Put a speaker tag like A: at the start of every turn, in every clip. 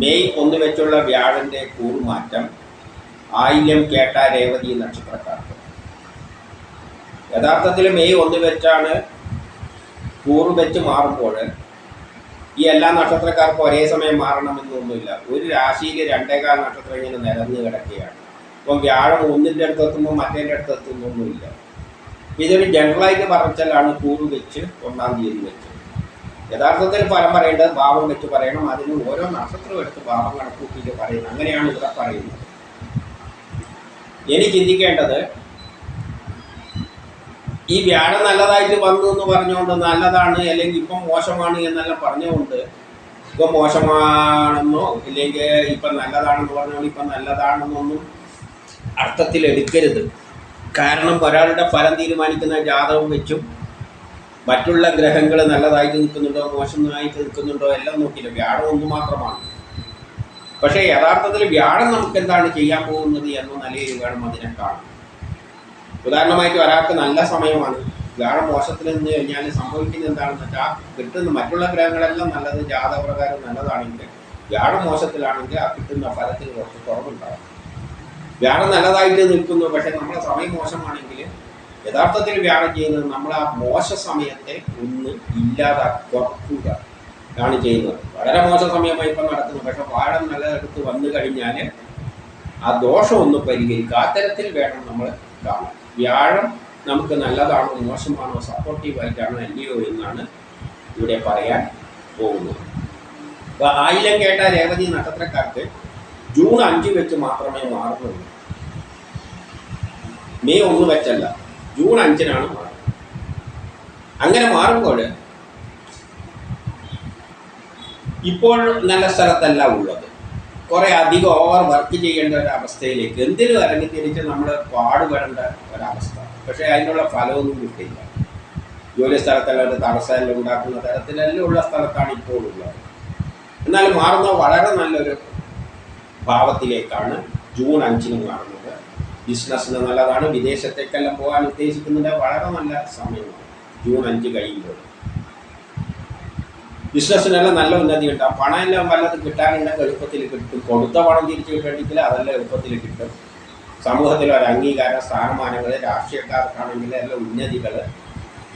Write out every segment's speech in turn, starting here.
A: May ഒന്ന് വെച്ചുള്ള വ്യാഴന്റെ കൂറുമാറ്റം ആയില്യം കേട്ട രേവതി നക്ഷത്രക്കാർക്ക് യഥാർത്ഥത്തിൽ മെയ് ഒന്ന് വെച്ചാണ് കൂറ് വെച്ച് മാറുമ്പോൾ ഈ എല്ലാ നക്ഷത്രക്കാർക്കും ഒരേ സമയം മാറണമെന്നൊന്നുമില്ല. ഒരു രാശിയിൽ രണ്ടേകാൽ നക്ഷത്രം ഇങ്ങനെ നിരന്ന് കിടക്കുകയാണ്. അപ്പം വ്യാഴം ഒന്നിന്റെ അടുത്ത് എത്തുമ്പോൾ മറ്റേന്റെ അടുത്ത് എത്തുന്നൊന്നുമില്ല. ഇതൊരു ജനറലായിട്ട് പറച്ചലാണ് കൂറു വെച്ച് ഒന്നാം തീയതി വെച്ച്. യഥാർത്ഥത്തിൽ ഫലം പറയേണ്ടത് ഭാവം വെച്ച് പറയണം. അതിന് ഓരോ നക്ഷത്രം എടുത്ത് ഭാവം കണക്കൂട്ടിയിട്ട് പറയുന്നത് അങ്ങനെയാണ് ഇവിടെ പറയുന്നത്. ഇനി ചിന്തിക്കേണ്ടത് ഈ വ്യാഴം നല്ലതായിട്ട് വന്നു എന്ന് പറഞ്ഞുകൊണ്ട് നല്ലതാണ് അല്ലെങ്കിൽ ഇപ്പം മോശമാണ് എന്നെല്ലാം പറഞ്ഞുകൊണ്ട് ഇപ്പം മോശമാണെന്നോ ഇല്ലെങ്കിൽ ഇപ്പം നല്ലതാണെന്ന് പറഞ്ഞുകൊണ്ട് ഇപ്പം നല്ലതാണെന്നൊന്നും അർത്ഥത്തിൽ എടുക്കരുത്. കാരണം ഒരാളുടെ ഫലം തീരുമാനിക്കുന്ന ജാതകം വെച്ചും മറ്റുള്ള ഗ്രഹങ്ങൾ നല്ലതായിട്ട് നിൽക്കുന്നുണ്ടോ മോശമായിട്ട് നിൽക്കുന്നുണ്ടോ എല്ലാം നോക്കില്ല വ്യാഴം ഒന്ന് മാത്രമാണ്. പക്ഷേ യഥാർത്ഥത്തിൽ വ്യാഴം നമുക്ക് എന്താണ് ചെയ്യാൻ പോകുന്നത് എന്ന നിലയിൽ വേണം അതിനെ കാണാൻ. ഉദാഹരണമായിട്ട് ഒരാൾക്ക് നല്ല സമയമാണ്. വ്യാഴം മോശത്തിൽ നിന്ന് കഴിഞ്ഞാൽ സംഭവിക്കുന്നത് എന്താണെന്ന് വെച്ചാൽ കിട്ടുന്ന മറ്റുള്ള ഗ്രഹങ്ങളെല്ലാം നല്ലത് ജാതപ്രകാരം നല്ലതാണെങ്കിൽ വ്യാഴം മോശത്തിലാണെങ്കിൽ ആ കിട്ടുന്ന ഫലത്തിൽ കുറച്ച് കുറവുണ്ടാകും വ്യാഴം നല്ലതായിട്ട് നിൽക്കുന്നു പക്ഷേ നമ്മുടെ സമയം മോശമാണെങ്കിൽ യഥാർത്ഥത്തിൽ വ്യാഴം ചെയ്യുന്നത് നമ്മൾ ആ മോശ സമയത്തെ ഒന്ന് ഇല്ലാതാക്കുക ആണ് ചെയ്യുന്നത്. വളരെ മോശ സമയമായി ഇപ്പം നടക്കുന്നു. പക്ഷെ വാഴം നല്ലതെടുത്ത് വന്നു കഴിഞ്ഞാൽ ആ ദോഷം ഒന്ന് പരിഹരിക്കുക. ആ തരത്തിൽ വേണം നമ്മൾ കാണാൻ. വ്യാഴം നമുക്ക് നല്ലതാണോ മോശമാണോ സപ്പോർട്ടീവായിട്ടാണോ അല്ലയോ എന്നാണ് ഇവിടെ പറയാൻ പോകുന്നത്. അപ്പോൾ ആയിരം കേട്ട രേവതി നക്ഷത്രക്കാർക്ക് ജൂൺ അഞ്ച് വെച്ച് മാത്രമേ മാറുന്നുള്ളൂ. മെയ് ഒന്ന് വെച്ചല്ല. ജൂൺ അഞ്ചിനാണ് മാറുന്നത്. അങ്ങനെ മാറുമ്പോൾ ഇപ്പോൾ നല്ല സ്ഥലത്തല്ല ഉള്ളത്. കുറേ അധികം ഓവർ വർക്ക് ചെയ്യേണ്ട ഒരു അവസ്ഥയിലേക്ക് എന്തിനും ഇറങ്ങി തിരിച്ച് നമ്മൾ പാടുപെടേണ്ട ഒരവസ്ഥ? പക്ഷേ അതിനുള്ള ഫലമൊന്നും കിട്ടില്ല ജോലി സ്ഥലത്തെല്ലാം ഒരു തടസ്സമെല്ലാം ഉണ്ടാക്കുന്ന തരത്തിലെല്ലാം ഉള്ള സ്ഥലത്താണ് ഇപ്പോൾ ഉള്ളത്. എന്നാൽ മാറുന്ന വളരെ നല്ലൊരു ഭാവത്തിലേക്കാണ് ജൂൺ അഞ്ചിന് മാറുന്നത്. ബിസിനസ്സിന് നല്ലതാണ്. വിദേശത്തേക്കെല്ലാം പോകാൻ ഉദ്ദേശിക്കുന്നത് വളരെ നല്ല സമയമാണ്. ജൂൺ അഞ്ച് കഴിയുമ്പോൾ. ബിസിനസ്സിനെല്ലാം നല്ല ഉന്നതി കിട്ടാം. പണം എല്ലാം വല്ലതും കിട്ടാനുണ്ടെങ്കിൽ എളുപ്പത്തിൽ കിട്ടും. കൊടുത്ത പണം തിരിച്ചു കിട്ടണമെങ്കിൽ അതെല്ലാം എളുപ്പത്തിൽ കിട്ടും. സമൂഹത്തിൽ ഒരു അംഗീകാര സ്ഥാനമാനങ്ങൾ രാഷ്ട്രീയക്കാർക്കാണെങ്കിൽ എല്ലാം ഉന്നതികൾ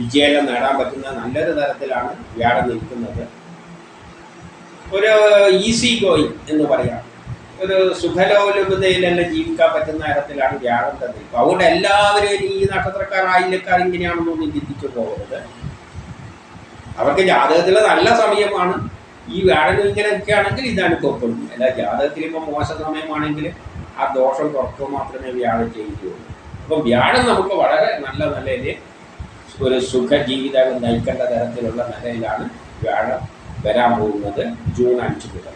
A: വിജയമെല്ലാം നേടാൻ പറ്റുന്ന നല്ലൊരു തരത്തിലാണ് വ്യാഴം നിൽക്കുന്നത്. ഒരു ഈസി ഗോയിങ് എന്ന് പറയാം. ഒരു സുഖലോലുപതയിലെല്ലാം ജീവിക്കാൻ പറ്റുന്ന തരത്തിലാണ് വ്യാഴം തന്നെ അതുകൊണ്ട് എല്ലാവരും ഈ നക്ഷത്രക്കാർ ആയില്ലക്കാർ ഇങ്ങനെയാണെന്നൊന്നും ചിന്തിച്ചു പോകരുത്. അവർക്ക് ജാതകത്തിലെ നല്ല സമയമാണ്. ഈ വ്യാഴം ഇങ്ങനെ ആണെങ്കിൽ ഇതാണ് കുഴപ്പമില്ല അല്ല ജാതകത്തിൽ ഇപ്പോൾ മോശ സമയമാണെങ്കിൽ ആ ദോഷം കുറക്കുക മാത്രമേ വ്യാഴം ചെയ്യുകയുള്ളൂ. അപ്പം വ്യാഴം നമുക്ക് വളരെ നല്ല നിലയിൽ ഒരു സുഖ ജീവിതം നയിക്കേണ്ട തരത്തിലുള്ള നിലയിലാണ് വ്യാഴം വരാൻ പോകുന്നത് ജൂൺ അഞ്ച് മുതൽ.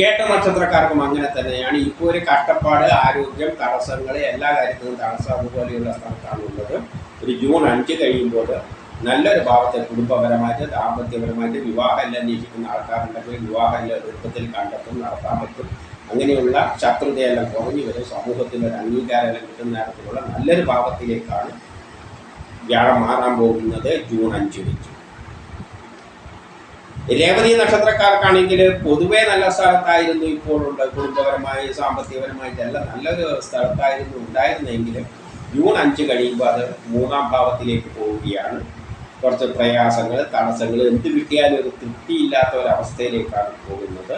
A: കേട്ട നക്ഷത്രക്കാർക്കും അങ്ങനെ തന്നെയാണ്. ഇപ്പോൾ ഒരു കഷ്ടപ്പാട് ആരോഗ്യം തടസ്സങ്ങൾ എല്ലാ കാര്യത്തിലും തടസ്സം അതുപോലെയുള്ള സ്ഥലത്താണ് ഉള്ളത്. ഒരു ജൂൺ അഞ്ച് കഴിയുമ്പോൾ നല്ലൊരു ഭാവത്തെ കുടുംബപരമായിട്ട് ദാമ്പത്യപരമായിട്ട് വിവാഹം എല്ലാം അന്വേഷിക്കുന്ന ആൾക്കാരുണ്ടെങ്കിൽ വിവാഹം എല്ലാം എളുപ്പത്തിൽ കണ്ടെത്തും നടത്താൻ പറ്റും. അങ്ങനെയുള്ള ശത്രുതയെല്ലാം കുറഞ്ഞു വരും. സമൂഹത്തിന്റെ ഒരു അംഗീകാരമെല്ലാം കിട്ടുന്ന തരത്തിലുള്ള നല്ലൊരു ഭാവത്തിലേക്കാണ് വ്യാഴം മാറാൻ പോകുന്നത് ജൂൺ അഞ്ച് വെച്ച് രേവതി നക്ഷത്രക്കാർക്കാണെങ്കിൽ പൊതുവെ നല്ല സ്ഥലത്തായിരുന്നു ഇപ്പോഴുണ്ട് കുടുംബപരമായി സാമ്പത്തികപരമായിട്ടെല്ലാം നല്ലൊരു സ്ഥലത്തായിരുന്നു ഉണ്ടായിരുന്നെങ്കിലും ജൂൺ അഞ്ച് കഴിയുമ്പോൾ അത് മൂന്നാം ഭാവത്തിലേക്ക് പോവുകയാണ്. കുറച്ച് പ്രയാസങ്ങൾ തടസ്സങ്ങൾ എന്ത് കിട്ടിയാലും ഒരു തൃപ്തിയില്ലാത്ത ഒരവസ്ഥയിലേക്കാണ് പോകുന്നത്.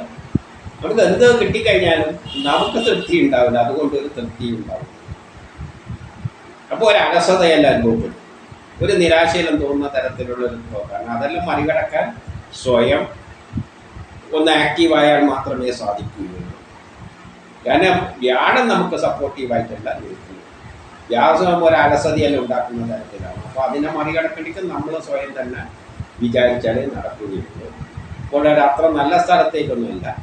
A: നമുക്ക് എന്ത് കിട്ടിക്കഴിഞ്ഞാലും നമുക്ക് തൃപ്തി ഉണ്ടാവില്ല. അതുകൊണ്ട് ഒരു തൃപ്തി ഉണ്ടാവും അപ്പോൾ ഒരു അലസതയല്ല അനുഭവപ്പെടും. ഒരു നിരാശയിലും തോന്നുന്ന തരത്തിലുള്ള ഒരു കാരണം അതെല്ലാം മറികടക്കാൻ സ്വയം ഒന്ന് ആക്റ്റീവായാൽ മാത്രമേ സാധിക്കുകയുള്ളൂ. കാരണം വ്യാഴം നമുക്ക് സപ്പോർട്ടീവായിട്ടല്ല നിൽക്കുന്നത്. വ്യാസം ഒരു അലസതിയല്ല ഉണ്ടാക്കുന്ന തരത്തിലാണ്. അപ്പോൾ അതിനെ മറികടക്കണമെങ്കിൽ നമ്മൾ സ്വയം തന്നെ വിചാരിച്ചാലേ നടക്കുകയുള്ളൂ. അപ്പോൾ ഒരു അത്ര നല്ല സ്ഥലത്തേക്കൊന്നുമില്ല.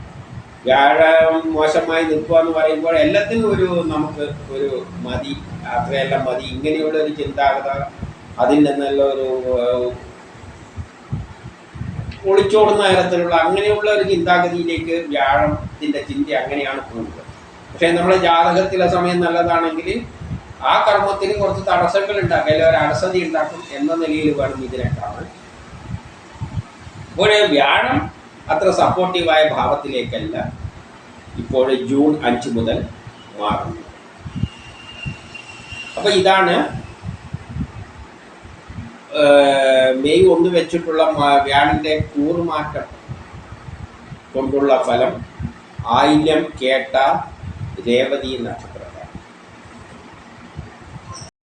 A: വ്യാഴം മോശമായി നിൽക്കുക എന്ന് പറയുമ്പോൾ എല്ലാത്തിനും ഒരു നമുക്ക് ഒരു മതി. അത്രയെല്ലാം മതി. ഇങ്ങനെയുള്ള ഒരു ചിന്താഗത അതിന്റെ നല്ല ഒരു ഒളിച്ചോടുന്ന തരത്തിലുള്ള അങ്ങനെയുള്ള ഒരു ചിന്താഗതിയിലേക്ക് വ്യാഴത്തിന്റെ ചിന്ത അങ്ങനെയാണ് പോകുന്നത്. പക്ഷേ നമ്മുടെ ജാതകത്തിലെ സമയം നല്ലതാണെങ്കിൽ ആ കർമ്മത്തിന് കുറച്ച് തടസ്സങ്ങൾ ഉണ്ടാക്കും അല്ലെങ്കിൽ ഒരു അടസതി ഉണ്ടാക്കും എന്ന നിലയിൽ വേണം ഇതിനെ കാണാൻ അപ്പോൾ വ്യാഴം അത്ര സപ്പോർട്ടീവായ ഭാവത്തിലേക്കല്ല. ഇപ്പോൾ ജൂൺ അഞ്ച് മുതൽ മാറുന്നത് അപ്പോൾ ഇതാണ് മെയ് ഒന്ന് വെച്ചിട്ടുള്ള വ്യാഴന്റെ കൂറുമാറ്റം കൊണ്ടുള്ള ഫലം ആയില്യം കേട്ട രേവതി നക്ഷത്രം.